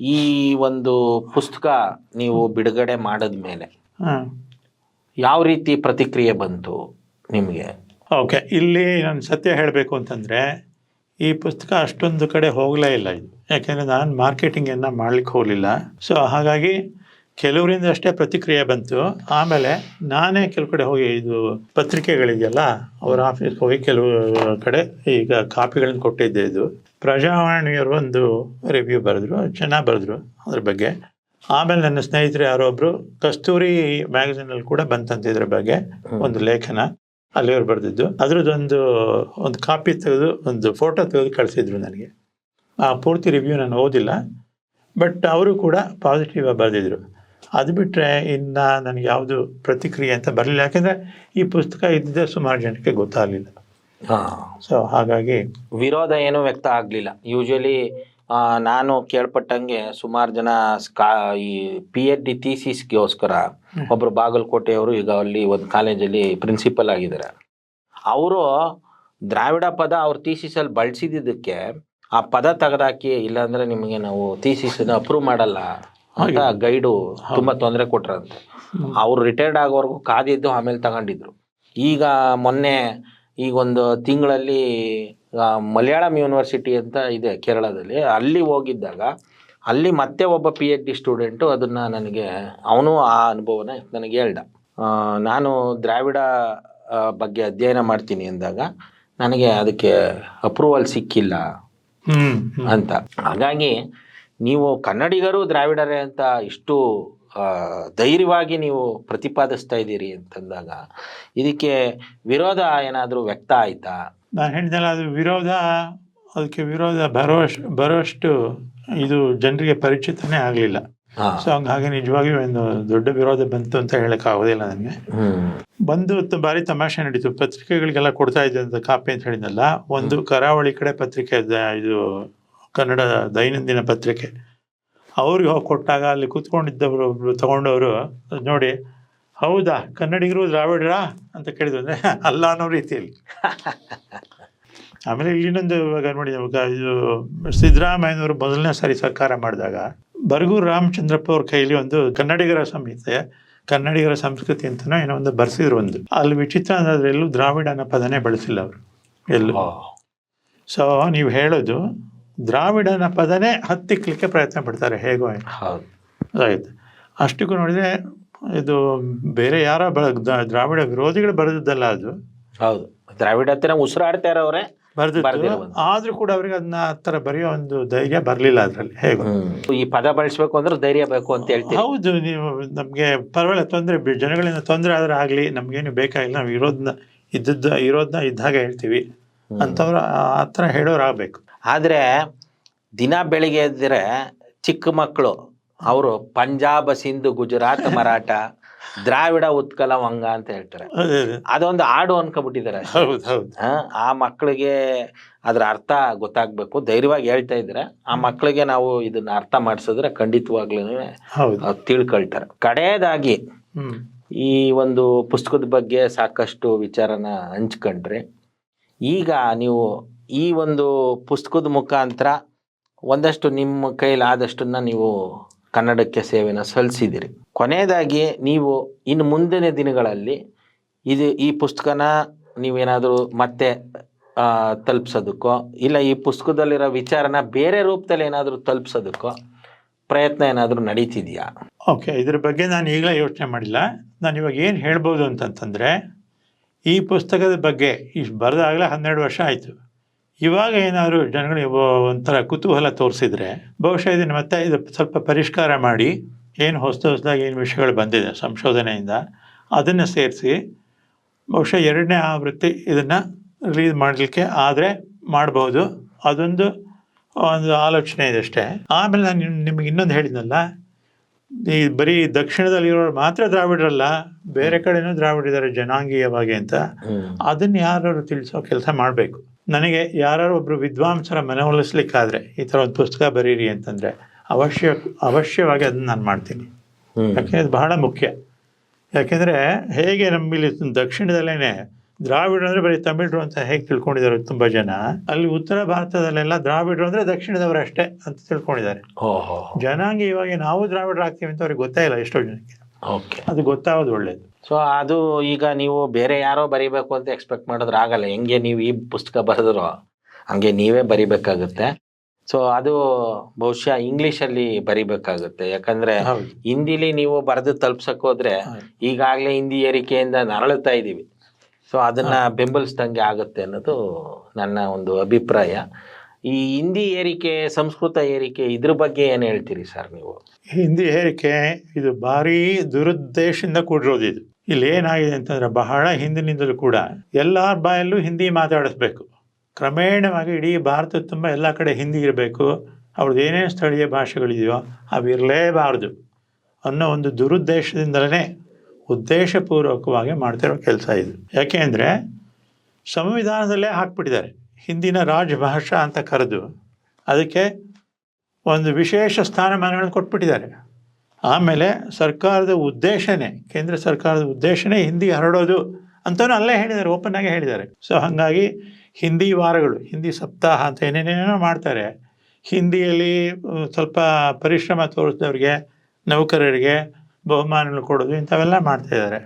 ಈ ಒಂದು ಪುಸ್ತಕ ನೀವು ಬಿಡುಗಡೆ ಮಾಡಿದ ಮೇಲೆ ಯಾವ ರೀತಿ ಪ್ರತಿಕ್ರಿಯೆ ಬಂತು ನಿಮಗೆ? ಓಕೆ ಇಲ್ಲಿ ನಾನು ಸತ್ಯ ಹೇಳಬೇಕು ಅಂತಂದರೆ ಈ ಪುಸ್ತಕ ಅಷ್ಟೊಂದು ಕಡೆ ಹೋಗಲೇ ಇಲ್ಲ ಇದು. ಯಾಕೆಂದರೆ ನಾನು ಮಾರ್ಕೆಟಿಂಗನ್ನು ಮಾಡ್ಲಿಕ್ಕೆ ಹೋಗಲಿಲ್ಲ. ಸೊ ಹಾಗಾಗಿ ಕೆಲವರಿಂದ ಅಷ್ಟೇ ಪ್ರತಿಕ್ರಿಯೆ ಬಂತು. ಆಮೇಲೆ ನಾನೇ ಕೆಲವು ಕಡೆ ಹೋಗಿ ಇದು ಪತ್ರಿಕೆಗಳಿದೆಯಲ್ಲ ಅವರ ಆಫೀಸ್ಗೆ ಹೋಗಿ ಕೆಲವು ಕಡೆ ಈಗ ಕಾಪಿಗಳನ್ನು ಕೊಟ್ಟಿದ್ದೆ ಇದು. ಪ್ರಜಾವಾಣಿಯವರು ಒಂದು ರಿವ್ಯೂ ಬರೆದ್ರು ಚೆನ್ನಾಗಿ ಬರೆದ್ರು ಅದ್ರ ಬಗ್ಗೆ. ಆಮೇಲೆ ನನ್ನ ಸ್ನೇಹಿತರು ಯಾರೊಬ್ರು ಕಸ್ತೂರಿ ಮ್ಯಾಗಝಿನಲ್ಲಿ ಕೂಡ ಬಂತಂತ ಇದ್ರ ಬಗ್ಗೆ ಒಂದು ಲೇಖನ. ಅಲ್ಲಿಯವ್ರು ಬರೆದಿದ್ದು. ಅದ್ರದ್ದೊಂದು ಒಂದು ಕಾಪಿ ತೆಗೆದು ಒಂದು ಫೋಟೋ ತೆಗೆದು ಕಳಿಸಿದ್ರು ನನಗೆ. ಆ ಪೂರ್ತಿ ರಿವ್ಯೂ ನಾನು ಓದಿಲ್ಲ ಬಟ್ ಅವರು ಕೂಡ ಪಾಸಿಟಿವ್ ಆಗಿ ಬರೆದಿದ್ರು. ಅದು ಬಿಟ್ಟರೆ ಇನ್ನು ನನಗೆ ಯಾವುದು ಪ್ರತಿಕ್ರಿಯೆ ಅಂತ ಬರಲಿಲ್ಲ. ಯಾಕೆಂದರೆ ಈ ಪುಸ್ತಕ ಇದ್ದಿದ್ದೇ ಸುಮಾರು ಜನಕ್ಕೆ ಗೊತ್ತಾಗಲಿಲ್ಲ. ಸೊ ಹಾಗಾಗಿ ವಿರೋಧ ಏನು ವ್ಯಕ್ತ ಆಗಲಿಲ್ಲ. ಯೂಶಲಿ ನಾನು ಕೇಳ್ಪಟ್ಟಂಗೆ ಸುಮಾರು ಜನ ಸ್ಕಾ ಈ ಪಿ ಎಚ್ ಡಿ ಥೀಸಿಸ್ಗೋಸ್ಕರ ಒಬ್ಬರು ಬಾಗಲಕೋಟೆಯವರು ಈಗ ಅಲ್ಲಿ ಒಂದು ಕಾಲೇಜಲ್ಲಿ ಪ್ರಿನ್ಸಿಪಲ್ ಆಗಿದ್ದಾರೆ. ಅವರು ದ್ರಾವಿಡ ಪದ ಅವ್ರ ಥೀಸಿಸಲ್ಲಿ ಬಳಸಿದ್ದಕ್ಕೆ ಆ ಪದ ತೆಗೆದಾಕಿ ಇಲ್ಲಾಂದ್ರೆ ನಿಮಗೆ ನಾವು ಥೀಸಿಸನ್ನ ಅಪ್ರೂವ್ ಮಾಡಲ್ಲ ಅಂತ ಗೈಡು ತುಂಬ ತೊಂದರೆ ಕೊಟ್ರಂತೆ. ಅವ್ರು ರಿಟೈರ್ಡ್ ಆಗೋವರೆಗೂ ಕಾದಿದ್ದು ಆಮೇಲೆ ತಗೊಂಡಿದ್ರು. ಈಗ ಮೊನ್ನೆ ಈಗ ಒಂದು ತಿಂಗಳಲ್ಲಿ ಮಲಯಾಳಂ ಯೂನಿವರ್ಸಿಟಿ ಅಂತ ಇದೆ ಕೇರಳದಲ್ಲಿ. ಅಲ್ಲಿ ಹೋಗಿದ್ದಾಗ ಅಲ್ಲಿ ಮತ್ತೆ ಒಬ್ಬ ಪಿ ಎಚ್ ಡಿ ಸ್ಟೂಡೆಂಟು ಅದನ್ನು ನನಗೆ ಅವನು ಆ ಅನುಭವನ ನನಗೆ ಹೇಳ್ದ. ನಾನು ದ್ರಾವಿಡ ಬಗ್ಗೆ ಅಧ್ಯಯನ ಮಾಡ್ತೀನಿ ಅಂದಾಗ ನನಗೆ ಅದಕ್ಕೆ ಅಪ್ರೂವಲ್ ಸಿಕ್ಕಿಲ್ಲ. ಅಂತ. ಹಾಗಾಗಿ ನೀವು ಕನ್ನಡಿಗರು ದ್ರಾವಿಡರೇ ಅಂತ ಇಷ್ಟು ಧೈರ್ಯವಾಗಿ ನೀವು ಪ್ರತಿಪಾದಿಸ್ತಾ ಇದ್ದೀರಿ ಅಂತಂದಾಗ ಇದಕ್ಕೆ ವಿರೋಧ ಏನಾದರೂ ವ್ಯಕ್ತ ಆಯ್ತಾ? ನಾನು ಹೇಳಿದಲ್ಲ ಅದು ವಿರೋಧ ಅದಕ್ಕೆ ವಿರೋಧ ಬರೋಷ್ಟು ಬರೋಷ್ಟು ಇದು ಜನರಿಗೆ ಪರಿಚಿತನೇ ಆಗಲಿಲ್ಲ. ಸೊ ಹಂಗಾಗಿ ನಿಜವಾಗಿಯೂ ಒಂದು ದೊಡ್ಡ ವಿರೋಧ ಬಂತು ಅಂತ ಹೇಳಕ್ ಆಗೋದಿಲ್ಲ ನನಗೆ. ಬಂದು ಬಾರಿ ಭಾರಿ ತಮಾಷೆ ನಡೀತು. ಪತ್ರಿಕೆಗಳಿಗೆಲ್ಲ ಕೊಡ್ತಾ ಇದ್ದಂತ ಕಾಪಿ ಅಂತ ಹೇಳಿದ್ನಲ್ಲ ಒಂದು ಕರಾವಳಿ ಕಡೆ ಪತ್ರಿಕೆ ಇದು ಕನ್ನಡ ದೈನಂದಿನ ಪತ್ರಿಕೆ. ಅವ್ರಿಗೆ ಹೋಗಿ ಕೊಟ್ಟಾಗ ಅಲ್ಲಿ ಕೂತ್ಕೊಂಡಿದ್ದವರು ತಗೊಂಡವರು ನೋಡಿ ಹೌದಾ ಕನ್ನಡಿಗರು ದ್ರಾವಿಡರಾ ಅಂತ ಕೇಳಿದ್ರು. ಅಂದರೆ ಅಲ್ಲ ಅನ್ನೋ ರೀತಿಯಲ್ಲಿ. ಆಮೇಲೆ ಇಲ್ಲಿನೊಂದು ಇವಾಗ ನೋಡಿ ಇವಾಗ ಇದು ಸಿದ್ದರಾಮಯ್ಯನವರು ಮೊದಲನೇ ಸಾರಿ ಸರ್ಕಾರ ಮಾಡಿದಾಗ ಬರಗೂರು ರಾಮಚಂದ್ರಪ್ಪ ಅವ್ರ ಕೈಲಿ ಒಂದು ಕನ್ನಡಿಗರ ಸಂಹಿತೆ ಕನ್ನಡಿಗರ ಸಂಸ್ಕೃತಿ ಅಂತನೋ ಏನೋ ಒಂದು ಬರ್ಸಿದ್ರು ಒಂದು. ಅಲ್ಲಿ ವಿಚಿತ್ರ ಅನ್ನೋದ್ರೆ ಎಲ್ಲೂ ದ್ರಾವಿಡ ಅನ್ನೋ ಪದನೇ ಬಳಸಿಲ್ಲ ಅವರು ಎಲ್ಲೂ. ಸೊ ನೀವು ಹೇಳೋದು ದ್ರಾವಿಡನ ಪದನೇ ಹತ್ತಿಕ್ಲಿಕ್ಕೆ ಪ್ರಯತ್ನ ಪಡ್ತಾರೆ ಹೇಗೋ ಆಯ್ತು. ಅಷ್ಟಕ್ಕೂ ನೋಡಿದ್ರೆ ಇದು ಬೇರೆ ಯಾರೋ ದ್ರಾವಿಡ ವಿರೋಧಿಗಳು ಬರೆದಿದ್ದಲ್ಲ ಅದು. ಹೌದು. ದ್ರಾವಿಡ ಹತ್ತಿರ ಉಸಿರಾಡ್ತಾ ಇರೋರೆ ಬರೆದಿದ್ದು ಆದ್ರೂ ಕೂಡ ಅವ್ರಿಗೆ ಅದನ್ನ ಆ ಥರ ಬರೆಯೋ ಒಂದು ಧೈರ್ಯ ಬರಲಿಲ್ಲ ಅದರಲ್ಲಿ. ಹೇಗೋ. ಈ ಪದ ಬಳಸಬೇಕು ಅಂದ್ರೆ ಧೈರ್ಯ ಬೇಕು ಅಂತ ಹೇಳ್ತೀವಿ ಹೌದು ನೀವು ನಮಗೆ ಪರವಾಗಿಲ್ಲ ತೊಂದರೆ ಜನಗಳಿಂದ ತೊಂದರೆ ಆದ್ರೆ ಆಗ್ಲಿ ನಮ್ಗೇನು ಬೇಕಾಗಿಲ್ಲ. ನಾವು ಇರೋದನ್ನ ಇದ್ದದ್ದು ಇರೋದನ್ನ ಇದ್ದಾಗ ಹೇಳ್ತೀವಿ. ಅಂತವ್ರು ಆ ಥರ ಹೇಳೋರು ಆಗಬೇಕು ಆದ್ರೆ ದಿನ ಬೆಳಿಗ್ಗೆ ಎದ್ದರೆ ಚಿಕ್ಕ ಮಕ್ಕಳು ಅವರು ಪಂಜಾಬ್ ಸಿಂಧು ಗುಜರಾತ್ ಮರಾಠ ದ್ರಾವಿಡ ಉತ್ಕಲ ವಂಗ ಅಂತ ಹೇಳ್ತಾರೆ. ಅದೇ ಅದೇ. ಅದೊಂದು ಹಾಡು ಅನ್ಕೊಬಿಟ್ಟಿದ್ದಾರೆ ಆ, ಮಕ್ಕಳಿಗೆ ಅದ್ರ ಅರ್ಥ ಗೊತ್ತಾಗ್ಬೇಕು. ಧೈರ್ಯವಾಗಿ ಹೇಳ್ತಾ ಇದ್ರೆ ಆ ಮಕ್ಕಳಿಗೆ ನಾವು ಇದನ್ನ ಅರ್ಥ ಮಾಡಿಸಿದ್ರೆ ಖಂಡಿತವಾಗ್ಲೂ ಹೌದು. ತಿಳ್ಕೊಳ್ತಾರೆ. ಕಡೆಯದಾಗಿ ಈ ಒಂದು ಪುಸ್ತಕದ ಬಗ್ಗೆ ಸಾಕಷ್ಟು ವಿಚಾರನ ಹಂಚ್ಕೊಂಡ್ರಿ ಈಗ ನೀವು ಈ ಒಂದು ಪುಸ್ತಕದ ಮುಖಾಂತರ ಒಂದಷ್ಟು ನಿಮ್ಮ ಕೈಲಾದಷ್ಟನ್ನ ನೀವು ಕನ್ನಡಕ್ಕೆ ಸೇವೆನ ಸಲ್ಲಿಸಿದಿರಿ. ಕೊನೆಯದಾಗಿ ನೀವು ಇನ್ನು ಮುಂದಿನ ದಿನಗಳಲ್ಲಿ ಇದು ಈ ಪುಸ್ತಕನ ನೀವೇನಾದರೂ ಮತ್ತೆ ತಲುಪಿಸೋದಕ್ಕೋ ತಲುಪ್ಸೋದಕ್ಕೋ, ಇಲ್ಲ ಈ ಪುಸ್ತಕದಲ್ಲಿರೋ ವಿಚಾರನ ಬೇರೆ ರೂಪದಲ್ಲಿ ಏನಾದರೂ ತಲುಪ್ಸೋದಕ್ಕೋ ಪ್ರಯತ್ನ ಏನಾದರೂ ನಡೀತಿದೆಯಾ? ಓಕೆ ಇದ್ರ ಬಗ್ಗೆ ನಾನು ಈಗಲೇ ಯೋಚನೆ ಮಾಡಿಲ್ಲ. ನಾನು ಇವಾಗ ಏನು ಹೇಳ್ಬೋದು ಅಂತಂತಂದರೆ, ಈ ಪುಸ್ತಕದ ಬಗ್ಗೆ ಇಷ್ಟು ಬರೆದಾಗಲೇ ಹನ್ನೆರಡು ವರ್ಷ ಆಯಿತು. ಇವಾಗ ಏನಾದರೂ ಜನಗಳು ಒಂಥರ ಕುತೂಹಲ ತೋರಿಸಿದ್ರೆ ಬಹುಶಃ ಇದನ್ನು ಮತ್ತೆ ಇದು ಸ್ವಲ್ಪ ಪರಿಷ್ಕಾರ ಮಾಡಿ ಏನು ಹೊಸ ಹೊಸದಾಗಿ ಏನು ವಿಷಯಗಳು ಬಂದಿದೆ ಸಂಶೋಧನೆಯಿಂದ ಅದನ್ನು ಸೇರಿಸಿ ಬಹುಶಃ ಎರಡನೇ ಆವೃತ್ತಿ ಇದನ್ನು ರಿಲೀಸ್ ಮಾಡಲಿಕ್ಕೆ ಆದರೆ ಮಾಡ್ಬೋದು. ಅದೊಂದು ಒಂದು ಆಲೋಚನೆ ಇದೆ ಅಷ್ಟೇ. ಆಮೇಲೆ ನಾನು ನಿಮ್- ನಿಮಗೆ ಇನ್ನೊಂದು ಹೇಳಿದ್ನಲ್ಲ ಈ ಬರೀ ದಕ್ಷಿಣದಲ್ಲಿರೋರು ಮಾತ್ರ ದ್ರಾವಿಡರಲ್ಲ ಬೇರೆ ಕಡೆನೂ ದ್ರಾವಿಡಿದ್ದಾರೆ ಜನಾಂಗೀಯವಾಗಿ ಅಂತ. ಅದನ್ನು ಯಾರು ತಿಳಿಸೋ ಕೆಲಸ ಮಾಡಬೇಕು. ನನಗೆ ಯಾರು ಒಬ್ರು ವಿದ್ವಾಂಸರ ಮನವೊಲಿಸ್ಲಿಕ್ಕಾದ್ರೆ ಈ ಥರ ಒಂದು ಪುಸ್ತಕ ಬರೀರಿ ಅಂತಂದ್ರೆ ಅವಶ್ಯ ಅವಶ್ಯವಾಗಿ ಅದನ್ನ ನಾನು ಮಾಡ್ತೀನಿ. ಯಾಕೆಂದರೆ ಅದು ಬಹಳ ಮುಖ್ಯ. ಯಾಕೆಂದರೆ ಹೇಗೆ ನಮ್ಮಲ್ಲಿ ದಕ್ಷಿಣದಲ್ಲೇ ದ್ರಾವಿಡ ಅಂದ್ರೆ ಬರೀ ತಮಿಳು ಅಂತ ಹೇಗೆ ತಿಳ್ಕೊಂಡಿದ್ದಾರೆ ತುಂಬಾ ಜನ ಅಲ್ಲಿ ಉತ್ತರ ಭಾರತದಲ್ಲೆಲ್ಲ ದ್ರಾವಿಡರು ಅಂದ್ರೆ ದಕ್ಷಿಣದವರಷ್ಟೇ ಅಂತ ತಿಳ್ಕೊಂಡಿದ್ದಾರೆ. ಜನಾಂಗ ಇವಾಗ ನಾವು ದ್ರಾವಿಡರು ಆಗ್ತೀವಿ ಅಂತ ಅವ್ರಿಗೆ ಗೊತ್ತೇ ಇಲ್ಲ ಎಷ್ಟೋ ಜನಕ್ಕೆ. ಅದು ಗೊತ್ತಾಗೋದು ಒಳ್ಳೇದು. ಸೊ ಅದು ಈಗ ನೀವು ಬೇರೆ ಯಾರೋ ಬರಿಬೇಕು ಅಂತ ಎಕ್ಸ್ಪೆಕ್ಟ್ ಮಾಡಿದ್ರೆ ಆಗಲ್ಲ. ಹೆಂಗೆ ನೀವು ಈ ಪುಸ್ತಕ ಬರೆದ್ರು ಹಂಗೆ ನೀವೇ ಬರಿಬೇಕಾಗುತ್ತೆ. ಸೊ ಅದು ಬಹುಶಃ ಇಂಗ್ಲೀಷಲ್ಲಿ ಬರಿಬೇಕಾಗುತ್ತೆ. ಯಾಕಂದ್ರೆ ಹೌದು. ಹಿಂದಿಲಿ ನೀವು ಬರೆದು ತಲುಪ್ಸಕ್ ಹೋದ್ರೆ ಈಗಾಗಲೇ ಹಿಂದಿ ಏರಿಕೆಯಿಂದ ನರಳುತ್ತಾ ಇದ್ದೀವಿ ಸೊ ಅದನ್ನ ಬೆಂಬಲಿಸ್ದಂಗೆ ಆಗುತ್ತೆ ಅನ್ನೋದು ನನ್ನ ಒಂದು ಅಭಿಪ್ರಾಯ. ಈ ಹಿಂದಿ ಏರಿಕೆ ಸಂಸ್ಕೃತ ಏರಿಕೆ ಇದ್ರ ಬಗ್ಗೆ ಏನು ಹೇಳ್ತೀರಿ ಸರ್ ನೀವು? ಹಿಂದಿ ಏರಿಕೆ ಇದು ಭಾರಿ ದುರುದ್ದೇಶದಿಂದ ಕೂಡಿರೋದು ಇದು. ಇಲ್ಲಿ ಏನಾಗಿದೆ ಅಂತಂದ್ರೆ ಬಹಳ ಹಿಂದಿನಿಂದಲೂ ಕೂಡ ಎಲ್ಲರ ಬಾಯಲ್ಲೂ ಹಿಂದಿ ಮಾತಾಡಿಸ್ಬೇಕು. ಕ್ರಮೇಣವಾಗಿ ಇಡೀ ಭಾರತ ತುಂಬ ಎಲ್ಲ ಕಡೆ ಹಿಂದಿ ಇರಬೇಕು. ಅವ್ರದ್ದು ಏನೇನು ಸ್ಥಳೀಯ ಭಾಷೆಗಳಿದೆಯೋ ಅವು ಇರಲೇಬಾರ್ದು ಅನ್ನೋ ಒಂದು ದುರುದ್ದೇಶದಿಂದಲೇ ಉದ್ದೇಶಪೂರ್ವಕವಾಗಿ ಮಾಡ್ತಿರೋ ಕೆಲಸ ಇದು. ಯಾಕೆ ಅಂದರೆ ಸಂವಿಧಾನದಲ್ಲೇ ಹಾಕ್ಬಿಟ್ಟಿದ್ದಾರೆ. ಹಿಂದಿನ ರಾಜಭಾಷಾ ಅಂತ ಕರೆದು ಅದಕ್ಕೆ ಒಂದು ವಿಶೇಷ ಸ್ಥಾನಮಾನಗಳನ್ನು ಕೊಟ್ಬಿಟ್ಟಿದ್ದಾರೆ. ಆಮೇಲೆ ಸರ್ಕಾರದ ಉದ್ದೇಶನೇ ಕೇಂದ್ರ ಸರ್ಕಾರದ ಉದ್ದೇಶನೇ ಹಿಂದಿ ಹರಡೋದು ಅಂತಲೂ ಅಲ್ಲೇ ಹೇಳಿದ್ದಾರೆ ಓಪನ್ ಆಗಿ ಹೇಳಿದ್ದಾರೆ. ಸೊ ಹಾಗಾಗಿ ಹಿಂದಿ ವಾರಗಳು ಹಿಂದಿ ಸಪ್ತಾಹ ಅಂತ ಏನೇನೇನೋ ಮಾಡ್ತಾರೆ. ಹಿಂದಿಯಲ್ಲಿ ಸ್ವಲ್ಪ ಪರಿಶ್ರಮ ತೋರಿಸಿದವ್ರಿಗೆ ನೌಕರರಿಗೆ ಬಹುಮಾನಗಳು ಕೊಡೋದು ಇಂಥವೆಲ್ಲ ಮಾಡ್ತಾಯಿದ್ದಾರೆ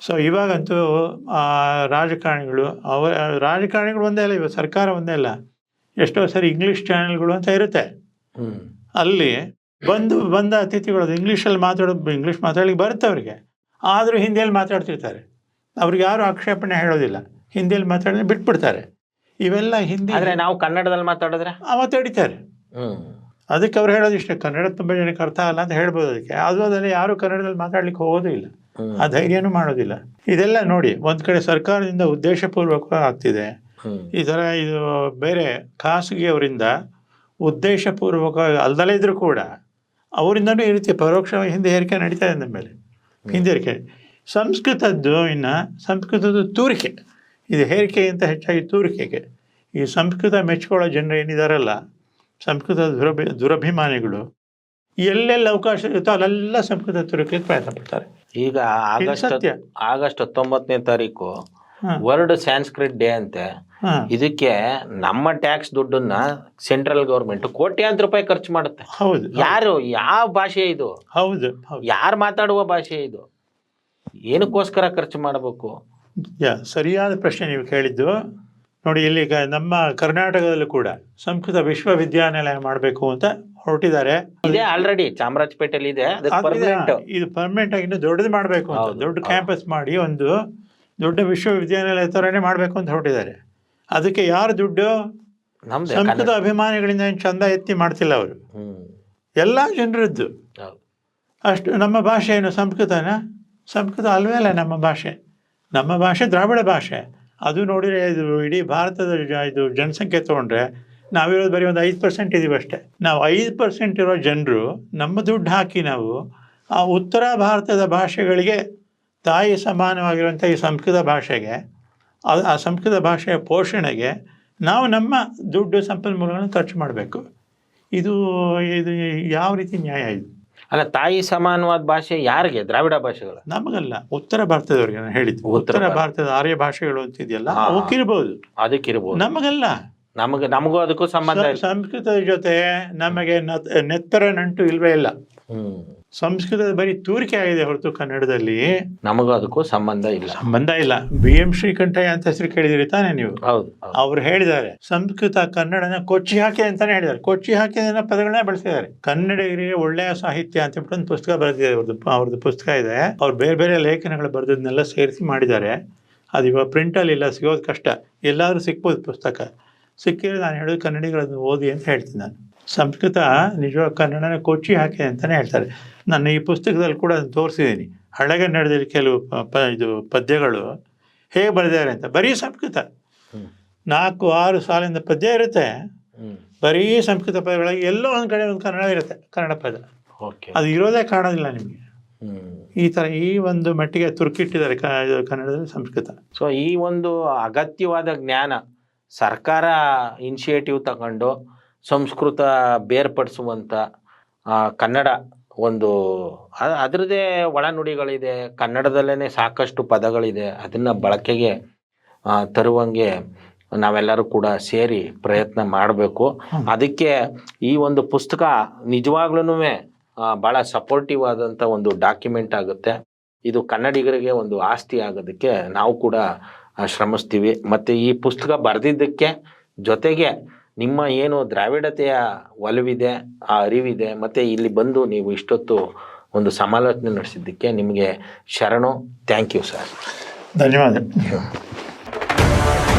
ಸೊ ಇವಾಗಂತೂ ರಾಜಕಾರಣಿಗಳು ಅವ ರಾಜಕಾರಣಿಗಳು ಒಂದೇ ಅಲ್ಲ ಇವಾಗ ಸರ್ಕಾರ ಒಂದೇ ಅಲ್ಲ. ಎಷ್ಟೋ ಸರಿ ಇಂಗ್ಲೀಷ್ ಚಾನೆಲ್ಗಳು ಅಂತ ಇರುತ್ತೆ. ಅಲ್ಲಿ ಬಂದು ಬಂದ ಅತಿಥಿಗಳು ಇಂಗ್ಲೀಷಲ್ಲಿ ಮಾತಾಡೋದು ಇಂಗ್ಲೀಷ್ ಮಾತಾಡ್ಲಿಕ್ಕೆ ಬರುತ್ತೆ ಅವರಿಗೆ ಆದರೂ ಹಿಂದಿಯಲ್ಲಿ ಮಾತಾಡ್ತಿರ್ತಾರೆ. ಅವ್ರಿಗೆ ಯಾರು ಆಕ್ಷೇಪಣೆ ಹೇಳೋದಿಲ್ಲ. ಹಿಂದಿಯಲ್ಲಿ ಮಾತಾಡಿದ್ರೆ ಬಿಟ್ಬಿಡ್ತಾರೆ. ಇವೆಲ್ಲ ಹಿಂದಿ ಆದ್ರೆ ನಾವು ಕನ್ನಡದಲ್ಲಿ ಮಾತಾಡಿದ್ರೆ? ಅವತ್ತು ಹಿಡಿತಾರೆ. ಅದಕ್ಕೆ ಅವ್ರು ಹೇಳೋದು ಇಷ್ಟ ಕನ್ನಡ ತುಂಬ ಜನಕ್ಕೆ ಅರ್ಥ ಆಗಲ್ಲ ಅಂತ ಹೇಳ್ಬೋದು ಅದಕ್ಕೆ. ಅದು ಅದನ್ನು ಯಾರು ಕನ್ನಡದಲ್ಲಿ ಮಾತಾಡ್ಲಿಕ್ಕೆ ಹೋಗೋದು ಇಲ್ಲ. ಆ ಧೈರ್ಯನೂ ಮಾಡೋದಿಲ್ಲ. ಇದೆಲ್ಲ ನೋಡಿ ಒಂದು ಕಡೆ ಸರ್ಕಾರದಿಂದ ಉದ್ದೇಶಪೂರ್ವಕ ಆಗ್ತಿದೆ. ಈ ಥರ ಇದು ಬೇರೆ ಖಾಸಗಿಯವರಿಂದ ಉದ್ದೇಶಪೂರ್ವಕ ಅಲ್ದಲೇ ಇದ್ರೂ ಕೂಡ ಅವರಿಂದನೂ ಈ ರೀತಿ ಪರೋಕ್ಷವಾಗಿ ಹಿಂದೆ ಹೇರಿಕೆ ನಡೀತಾ ಇದೆ ಮೇಲೆ. ಹಿಂದೆ ಹೇರಿಕೆ ಸಂಸ್ಕೃತದ್ದು ಇನ್ನು ಸಂಸ್ಕೃತದ್ದು ತೂರಿಕೆ. ಇದು ಹೇರಿಕೆಗಿಂತ ಹೆಚ್ಚಾಗಿ ತೂರಿಕೆಗೆ. ಈ ಸಂಸ್ಕೃತ ಮೆಚ್ಕೊಳ್ಳೋ ಜನರು ಏನಿದಾರಲ್ಲ ಸಂಸ್ಕೃತದ ದುರಭಿ ದುರಭಿಮಾನಿಗಳು ಎಲ್ಲೆಲ್ಲಿ ಅವಕಾಶ ಇರುತ್ತೋ ಅಲ್ಲೆಲ್ಲ ಸಂಸ್ಕೃತ ತೂರಿಕೆ ಪ್ರಯತ್ನ ಪಡ್ತಾರೆ. ಈಗ ಆಗಸ್ಟ್ ಆಗಸ್ಟ್ ಹತ್ತೊಂಬತ್ತನೇ ತಾರೀಕು ವರ್ಲ್ಡ್ ಸ್ಯಾನ್ಸ್ಕ್ರಿಟ್ ಡೇ ಅಂತೆ. ಇದಕ್ಕೆ ನಮ್ಮ ಟ್ಯಾಕ್ಸ್ ದುಡ್ಡನ್ನ ಸೆಂಟ್ರಲ್ ಗೌರ್ಮೆಂಟ್ ಕೋಟ್ಯಾಂತರ ರೂಪಾಯಿ ಖರ್ಚು ಮಾಡುತ್ತೆ. ಹೌದು ಯಾರು ಯಾವ ಭಾಷೆ ಇದು? ಹೌದು ಯಾರು ಮಾತಾಡುವ ಭಾಷೆ ಇದು? ಏನಕ್ಕೋಸ್ಕರ ಖರ್ಚು ಮಾಡಬೇಕು? ಯಾ ಸರಿಯಾದ ಪ್ರಶ್ನೆ ನೀವು ಕೇಳಿದ್ದು. ನೋಡಿ ಇಲ್ಲಿ ನಮ್ಮ ಕರ್ನಾಟಕದಲ್ಲೂ ಕೂಡ ಸಂಸ್ಕೃತ ವಿಶ್ವವಿದ್ಯಾನಿಲಯ ಮಾಡಬೇಕು ಅಂತ ಹೊರಟಿದ್ದಾರೆ. ಇದೆ ಆಲ್ರೆಡಿ ಚಾಮರಾಜಪೇಟೆಲಿ ಇದೆ ಇದು ಪರ್ಮನೆಂಟ್ ಆಗಿ ಇನ್ನು ದೊಡ್ಡದು ಮಾಡಬೇಕು ಅಂತ ದೊಡ್ಡ ಕ್ಯಾಂಪಸ್ ಮಾಡಿ ಒಂದು ದೊಡ್ಡ ವಿಶ್ವವಿದ್ಯಾನಿಲಯ ಥರನೇ ಮಾಡಬೇಕು ಅಂತ ಹೊರಟಿದ್ದಾರೆ. ಅದಕ್ಕೆ ಯಾರು ದುಡ್ಡು? ಸಂಸ್ಕೃತ. ಅಭಿಮಾನಿಗಳಿಂದ ಏನು ಚಂದ ಎತ್ತಿ ಮಾಡ್ತಿಲ್ಲ ಅವರು. ಎಲ್ಲ ಜನರದ್ದು. ಅಷ್ಟು ನಮ್ಮ ಭಾಷೆ ಏನು ಸಂಸ್ಕೃತನ? ಸಂಸ್ಕೃತ ಅಲ್ವೇ ಅಲ್ಲ ನಮ್ಮ ಭಾಷೆ. ನಮ್ಮ ಭಾಷೆ ದ್ರಾವಿಡ ಭಾಷೆ. ಅದು ನೋಡಿದ್ರೆ ಇದು ಇಡೀ ಭಾರತದ ಜ- ಇದು ಜನಸಂಖ್ಯೆ ತಗೊಂಡ್ರೆ ನಾವಿರೋದು ಬರೀ ಒಂದು ಐದು ಪರ್ಸೆಂಟ್ ಇದೀವಿ ಅಷ್ಟೇ. ನಾವು ಐದು ಪರ್ಸೆಂಟ್ ಇರೋ ಜನರು ನಮ್ಮ ದುಡ್ಡು ಹಾಕಿ ನಾವು ಆ ಉತ್ತರ ಭಾರತದ ಭಾಷೆಗಳಿಗೆ ತಾಯಿ ಸಮಾನವಾಗಿರುವಂಥ ಈ ಸಂಸ್ಕೃತ ಭಾಷೆಗೆ ಆ- ಆ ಸಂಸ್ಕೃತ ಭಾಷೆಯ ಪೋಷಣೆಗೆ ನಾವು ನಮ್ಮ ದುಡ್ಡು ಸಂಪನ್ಮೂಲಗಳನ್ನು ಖರ್ಚು ಮಾಡಬೇಕು. ಇದು ಇದು ಯಾವ ರೀತಿ ನ್ಯಾಯ ಇದು? ಅಲ್ಲ ತಾಯಿ ಸಮಾನವಾದ ಭಾಷೆ ಯಾರಿಗೆ? ದ್ರಾವಿಡ ಭಾಷೆಗಳು? ನಮಗಲ್ಲ ಉತ್ತರ ಭಾರತದವ್ರಿಗೆ ನಾನು ಹೇಳಿದ್ದು. ಉತ್ತರ ಭಾರತದ ಆರ್ಯ ಭಾಷೆಗಳು ಅಂತಿದೆಯಲ್ಲ. ಅವಕ್ಕಿರ್ಬೋದು. ಅದಕ್ಕಿರ್ಬೋದು. ನಮಗಲ್ಲ. ನಮಗೆ ನಮಗೂ ಅದಕ್ಕೂ ಸಂಬಂಧ ಸಂಸ್ಕೃತದ ಜೊತೆ ನಮಗೆ ನತ್- ನೆತ್ತರ ನಂಟು ಇಲ್ವೇ ಇಲ್ಲ. ಸಂಸ್ಕೃತದ ಬರೀ ತೂರಿಕೆ ಆಗಿದೆ ಹೊರತು ಕನ್ನಡದಲ್ಲಿ. ನಮಗೂ ಅದಕ್ಕೂ ಸಂಬಂಧ ಇಲ್ಲ. ಸಂಬಂಧ ಇಲ್ಲ. ಬಿ ಎಂ ಶ್ರೀಕಂಠಯ್ಯ ಅಂತ ಹೆಸರು ಕೇಳಿದಿರಿ ತಾನೇ ನೀವು? ಹೌದು. ಅವ್ರು ಹೇಳಿದ್ದಾರೆ ಸಂಸ್ಕೃತ ಕನ್ನಡನ ಕೊಚ್ಚಿ ಹಾಕಿ ಅಂತಾನೆ ಹೇಳಿದ್ದಾರೆ. ಕೊಚ್ಚಿ ಹಾಕಿ ಅನ್ನೋ ಪದಗಳನ್ನ ಬಳಸಿದ್ದಾರೆ. ಕನ್ನಡಿಗರಿಗೆ ಒಳ್ಳೆಯ ಸಾಹಿತ್ಯ ಅಂತ ಬಿಟ್ಟು ಒಂದು ಪುಸ್ತಕ ಬರೆದಿದೆ ಅವ್ರದ್ದು ಅವ್ರದ್ದು ಪುಸ್ತಕ ಇದೆ. ಅವ್ರು ಬೇರೆ ಬೇರೆ ಲೇಖನಗಳು ಬರೆದನ್ನೆಲ್ಲ ಸೇರಿಸಿ ಮಾಡಿದ್ದಾರೆ. ಅದು ಇವಾಗ ಪ್ರಿಂಟಲ್ಲಿ ಇಲ್ಲ ಸಿಗೋದು ಕಷ್ಟ. ಎಲ್ಲಾದ್ರೂ ಸಿಕ್ಬೋದು ಪುಸ್ತಕ. ಸಿಕ್ಕಿದ್ರೆ ನಾನು ಹೇಳೋದು ಕನ್ನಡಿಗಳನ್ನು ಓದಿ ಅಂತ ಹೇಳ್ತೀನಿ ನಾನು. ಸಂಸ್ಕೃತ ನಿಜವಾಗ ಕನ್ನಡನ ಕೊಚ್ಚಿ ಹಾಕಿದೆ ಅಂತಾನೆ ಹೇಳ್ತಾರೆ. ನಾನು ಈ ಪುಸ್ತಕದಲ್ಲಿ ಕೂಡ ಅದನ್ನು ತೋರಿಸಿದ್ದೀನಿ ಹಳೆಗನ್ನಡದಲ್ಲಿ ಕೆಲವು ಪ- ಇದು ಪದ್ಯಗಳು ಹೇಗೆ ಬರೆದಿದ್ದಾರೆ ಅಂತ. ಬರೀ ಸಂಸ್ಕೃತ. ನಾಲ್ಕು ಆರು ಸಾಲಿಂದ ಪದ್ಯ ಇರುತ್ತೆ. ಬರೀ ಸಂಸ್ಕೃತ ಪದಗಳಿಗೆ ಎಲ್ಲೋ ಒಂದು ಕಡೆ ಒಂದು ಕನ್ನಡ ಇರುತ್ತೆ ಕನ್ನಡ ಪದ. ಓಕೆ. ಅದು ಇರೋದೇ ಕಾಣೋದಿಲ್ಲ ನಿಮಗೆ. ಈ ಥರ ಈ ಒಂದು ಮಟ್ಟಿಗೆ ತುರುಕಿಟ್ಟಿದ್ದಾರೆ ಕನ್ನಡದಲ್ಲಿ ಸಂಸ್ಕೃತ. ಸೊ ಈ ಒಂದು ಅಗತ್ಯವಾದ ಜ್ಞಾನ ಸರ್ಕಾರ ಇನಿಷಿಯೇಟಿವ್ ತಗೊಂಡು ಸಂಸ್ಕೃತ ಬೇರ್ಪಡಿಸುವಂಥ ಕನ್ನಡ ಒಂದು ಅದರದೇ ಅದರದ್ದೇ ಒಳನುಡಿಗಳಿದೆ ಕನ್ನಡದಲ್ಲೇ ಸಾಕಷ್ಟು ಪದಗಳಿದೆ. ಅದನ್ನು ಬಳಕೆಗೆ ತರುವಂಗೆ ನಾವೆಲ್ಲರೂ ಕೂಡ ಸೇರಿ ಪ್ರಯತ್ನ ಮಾಡಬೇಕು. ಅದಕ್ಕೆ ಈ ಒಂದು ಪುಸ್ತಕ ನಿಜವಾಗ್ಲೂ ಭಾಳ ಸಪೋರ್ಟಿವ್ ಆದಂಥ ಒಂದು ಡಾಕ್ಯುಮೆಂಟ್ ಆಗುತ್ತೆ. ಇದು ಕನ್ನಡಿಗರಿಗೆ ಒಂದು ಆಸ್ತಿ ಆಗೋದಕ್ಕೆ ನಾವು ಕೂಡ ಶ್ರಮಿಸ್ತೀವಿ. ಮತ್ತು ಈ ಪುಸ್ತಕ ಬರೆದಿದ್ದಕ್ಕೆ ಜೊತೆಗೆ ನಿಮ್ಮ ಏನು ದ್ರಾವಿಡತೆಯ ಒಲವಿದೆ ಆ ಅರಿವಿದೆ ಮತ್ತು ಇಲ್ಲಿ ಬಂದು ನೀವು ಇಷ್ಟೊತ್ತು ಒಂದು ಸಮಾಲೋಚನೆ ನಡೆಸಿದ್ದಕ್ಕೆ ನಿಮಗೆ ಶರಣು. ಥ್ಯಾಂಕ್ ಯು ಸರ್ ಧನ್ಯವಾದ.